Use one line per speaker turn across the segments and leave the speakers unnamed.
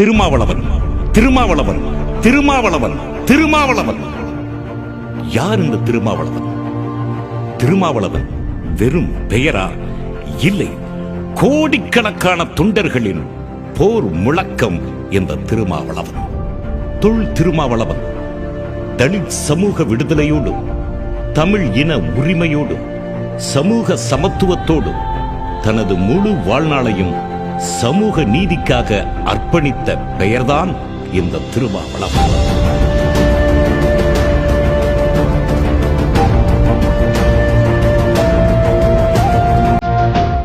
திருமாவளவன் திருமாவளவன் திருமாவளவன் திருமாவளவன். யார் இந்த திருமாவளவன்? திருமாவளவன் வெறும் பெயரா? இல்லை கோடிக்கணக்கான தொண்டர்களின் போர் முழக்கம் இந்த திருமாவளவன். தொல் திருமாவளவன் தலித் சமூக விடுதலையோடு தமிழ் இன உரிமையோடு சமூக சமத்துவத்தோடு தனது முழு வாழ்நாளையும் சமூக நீதிக்காக அர்ப்பணித்த பெயர்தான் இந்த திருமாவளம்.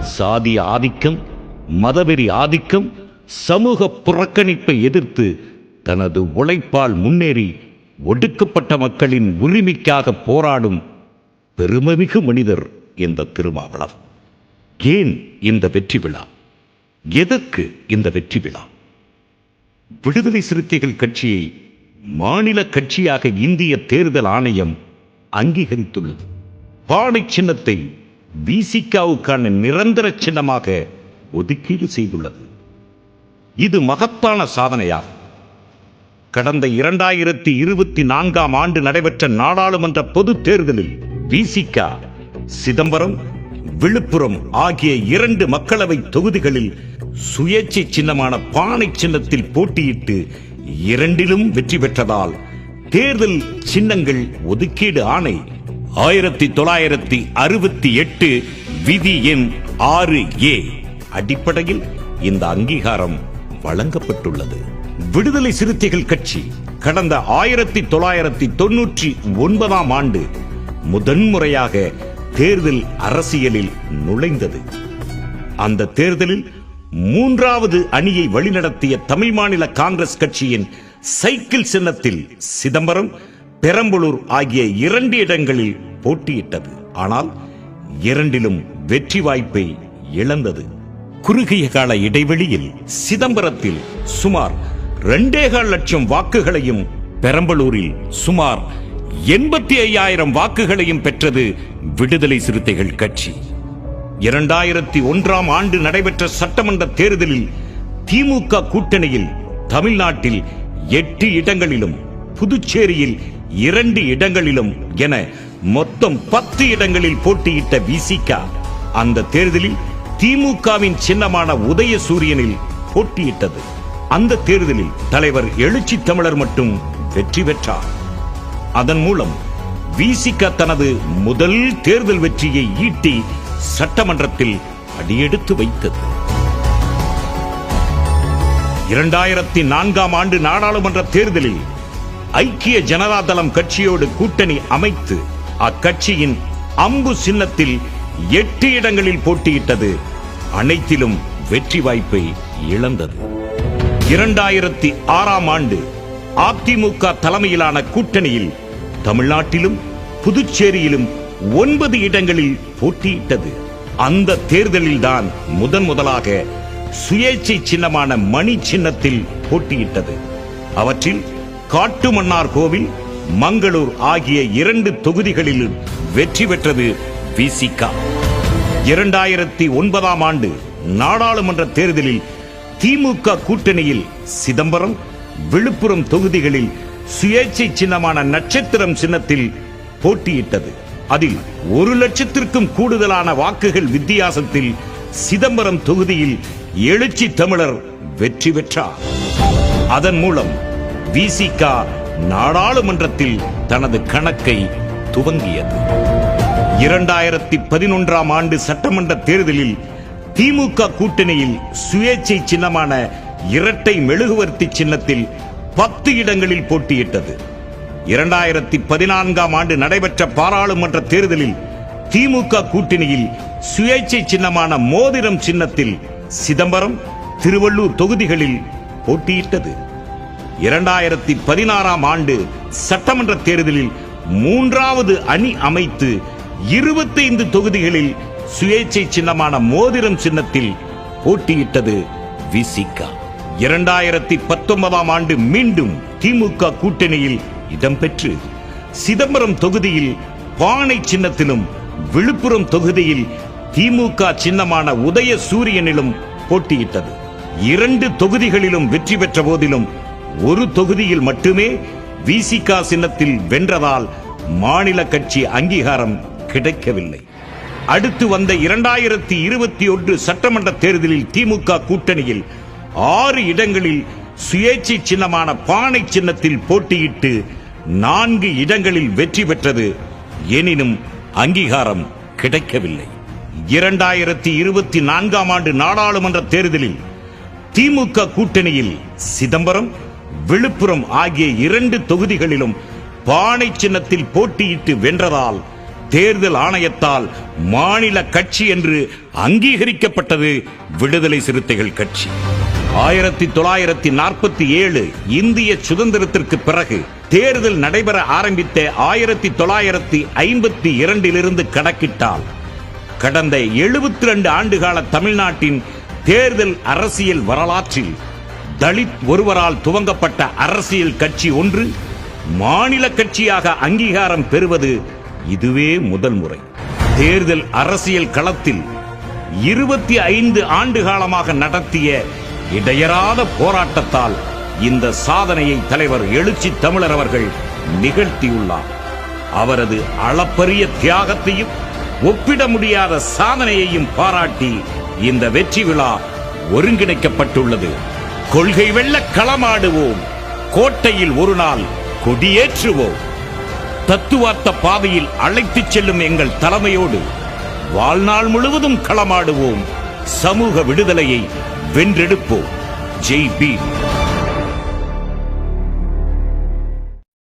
சாதி ஆதிக்கம் மதவெறி ஆதிக்கம் சமூக புறக்கணிப்பை எதிர்த்து தனது உழைப்பால் முன்னேறி ஒடுக்கப்பட்ட மக்களின் உரிமைக்காக போராடும் பெருமைமிகு மனிதர் இந்த திருமாவளம். ஏன் இந்த வெற்றி விழா? எதற்கு இந்த வெற்றி விழா? விடுதலை சிறுத்தைகள் கட்சியை மாநில கட்சியாக இந்திய தேர்தல் ஆணையம் அங்கீகரித்துள்ளது. பானை சின்னத்தை விசிகாவுக்கான நிரந்தர சின்னமாக ஒதுக்கீடு செய்துள்ளது. இது மகத்தான சாதனையாகும். கடந்த இரண்டாயிரத்தி இருபத்தி நான்காம் ஆண்டு நடைபெற்ற நாடாளுமன்ற பொது தேர்தலில் விசிகா சிதம்பரம் விழுப்புரம் ஆகிய இரண்டு மக்களவை தொகுதிகளில் சுயேட்சை சின்னமான பானை சின்னத்தில் போட்டியிட்டு இரண்டிலும் வெற்றி பெற்றதால் தேர்தல் சின்னங்கள் ஒதுக்கீடு ஆணை. ஆயிரத்தி தொள்ளாயிரத்தி அறுபத்தி எட்டு விதி எண் ஆறு ஏ. அடிப்படையில் இந்த அங்கீகாரம் வழங்கப்பட்டுள்ளது. விடுதலை சிறுத்தைகள் கட்சி கடந்த ஆயிரத்தி தொள்ளாயிரத்தி தொன்னூற்றி ஒன்பதாம் ஆண்டு முதன்முறையாக தேர்தல் அரசியலில் நுழைந்தது. அந்த தேர்தலில் மூன்றாவது அணியை வழிநடத்திய தமிழ் மாநில காங்கிரஸ் கட்சியின் சைக்கிள் சின்னத்தில் சிதம்பரம் பெரம்பலூர் ஆகிய இரண்டு இடங்களில் போட்டியிட்டது. ஆனால் இரண்டிலும் வெற்றி வாய்ப்பை இழந்தது. குறுகிய கால இடைவெளியில் சிதம்பரத்தில் சுமார் இரண்டேகால் லட்சம் வாக்குகளையும் பெரம்பலூரில் சுமார் எண்பத்தி ஐயாயிரம் வாக்குகளையும் பெற்றது விடுதலை சிறுத்தைகள் கட்சி. இரண்டாயிரத்தி ஒன்றாம் ஆண்டு நடைபெற்ற சட்டமன்ற தேர்தலில் திமுக கூட்டணியில் தமிழ்நாட்டில் எட்டு இடங்களிலும் புதுச்சேரியில் இரண்டு இடங்களிலும் என மொத்தம் பத்து இடங்களில் போட்டியிட்ட விசிகா. அந்த தேர்தலில் திமுகவின் சின்னமான உதயசூரியனில் போட்டியிட்டது. அந்த தேர்தலில் தலைவர் எழுச்சி தமிழர் மட்டும் வெற்றி பெற்றார். அதன் மூலம் விசிக தனது முதல் தேர்தல் வெற்றியை ஈட்டி சட்டமன்றத்தில் அடியெடுத்து வைத்தது. இரண்டாயிரத்தி நான்காம் ஆண்டு நாடாளுமன்ற தேர்தலில் ஐக்கிய ஜனதா தளம் கட்சியோடு கூட்டணி அமைத்து அக்கட்சியின் அம்பு சின்னத்தில் எட்டு இடங்களில் போட்டியிட்டது. அனைத்திலும் வெற்றி வாய்ப்பை இழந்தது. இரண்டாயிரத்தி ஆறாம் ஆண்டு அதிமுக தலைமையிலான கூட்டணியில் தமிழ்நாட்டிலும் புதுச்சேரியிலும் ஒன்பது இடங்களில் போட்டியிட்டது. அந்த தேர்தலில்தான் முதன் முதலாக சுயேட்சை சின்னமான மணி சின்னத்தில் போட்டியிட்டது. அவற்றில் காட்டுமன்னார் கோவில் மங்களூர் ஆகிய இரண்டு தொகுதிகளிலும் வெற்றி பெற்றது விசிகா இரண்டாயிரத்தி ஒன்பதாம் ஆண்டு நாடாளுமன்ற தேர்தலில் திமுக கூட்டணியில் சிதம்பரம் விழுப்புரம் தொகுதிகளில் சுயேட்சை சின்னமான நட்சத்திரம் சின்னத்தில் போட்டியிட்டது. அதில் ஒரு லட்சத்திற்கும் கூடுதலான வாக்குகள் வித்தியாசத்தில் சிதம்பரம் தொகுதியில் எழுச்சி தமிழர் வெற்றி பெற்றார். அதன் மூலம் விசிகா நாடாளுமன்றத்தில் தனது கணக்கை துவங்கியது. இரண்டாயிரத்தி பதினொன்றாம் ஆண்டு சட்டமன்ற தேர்தலில் திமுக கூட்டணியில் சுயேட்சை சின்னமான இரட்டை மெழுகுவர்த்தி சின்னத்தில் பத்து இடங்களில் போட்டியிட்டது. இரண்டாயிரத்தி பதினான்காம் ஆண்டு நடைபெற்ற பாராளுமன்ற தேர்தலில் திமுக கூட்டணியில் சுயேட்சை சின்னமான மோதிரம் சின்னத்தில் சிதம்பரம் திருவள்ளூர் தொகுதிகளில் போட்டியிட்டது. இரண்டாயிரத்தி பதினாறாம் ஆண்டு சட்டமன்ற தேர்தலில் மூன்றாவது அணி அமைத்து இருபத்தைந்து தொகுதிகளில் சுயேட்சை சின்னமான மோதிரம் சின்னத்தில் போட்டியிட்டது விசிகா. இரண்டாயிரத்தி பத்தொன்பதாம் ஆண்டு மீண்டும் திமுக கூட்டணியில் இடம்பெற்று சிதம்பரம் தொகுதியில் பானை சின்னத்திலும் விழுப்புரம் தொகுதியில் திமுக சின்னமான உதய சூரியனிலும் போட்டியிட்டது. இரண்டு தொகுதிகளிலும் வெற்றி பெற்ற போதிலும் ஒரு தொகுதியில் மட்டுமே விசிகா சின்னத்தில் வென்றதால் மாநில கட்சி அங்கீகாரம் கிடைக்கவில்லை. அடுத்து வந்த இரண்டாயிரத்தி இருபத்தி ஒன்று சட்டமன்ற தேர்தலில் திமுக கூட்டணியில் ஆறு இடங்களில் சுயேட்சை சின்னமான பானை சின்னத்தில் போட்டியிட்டு நான்கு இடங்களில் வெற்றி பெற்றது. எனினும் அங்கீகாரம் கிடைக்கவில்லை. இரண்டாயிரத்தி இருபத்தி நான்காம் ஆண்டு நாடாளுமன்ற தேர்தலில் திமுக கூட்டணியில் சிதம்பரம் விழுப்புரம் ஆகிய இரண்டு தொகுதிகளிலும் பானை சின்னத்தில் போட்டியிட்டு வென்றதால் தேர்தல் ஆணையத்தால் மாநில கட்சி என்று அங்கீகரிக்கப்பட்டது விடுதலை சிறுத்தைகள் கட்சி. ஆயிரத்தி தொள்ளாயிரத்தி நாற்பத்தி ஏழு இந்திய சுதந்திரத்திற்கு பிறகு தேர்தல் நடைபெற ஆரம்பித்த ஆயிரத்தி தொள்ளாயிரத்தி ஐம்பத்தி இரண்டிலிருந்து கணக்கிட்டால் கடந்த 72 ரெண்டு ஆண்டுகால தமிழ்நாட்டின் தேர்தல் அரசியல் வரலாற்றில் தலித் ஒருவரால் துவங்கப்பட்ட அரசியல் கட்சி ஒன்று மாநில கட்சியாக அங்கீகாரம் பெறுவது இதுவே முதல் முறை. தேர்தல் அரசியல் களத்தில் இருபத்தி ஐந்து ஆண்டு காலமாக நடத்திய இடையறாத போராட்டத்தால் இந்த சாதனையை தலைவர் எழுச்சி தமிழர் அவர்கள் நிகழ்த்தியுள்ளார். அவரது அளப்பரிய தியாகத்தையும் ஒப்பிட முடியாத சாதனையையும் பாராட்டி இந்த வெற்றி விழா ஒருங்கிணைக்கப்பட்டுள்ளது. கொள்கை வெள்ள களமாடுவோம். கோட்டையில் ஒரு நாள் கொடியேற்றுவோம். தத்துவார்த்த பாதையில் அழைத்துச் செல்லும் எங்கள் தலைமையோடு வாழ்நாள் முழுவதும் களமாடுவோம். சமூக விடுதலையை வென்றெடுப்போம். ஜெய் பீம்.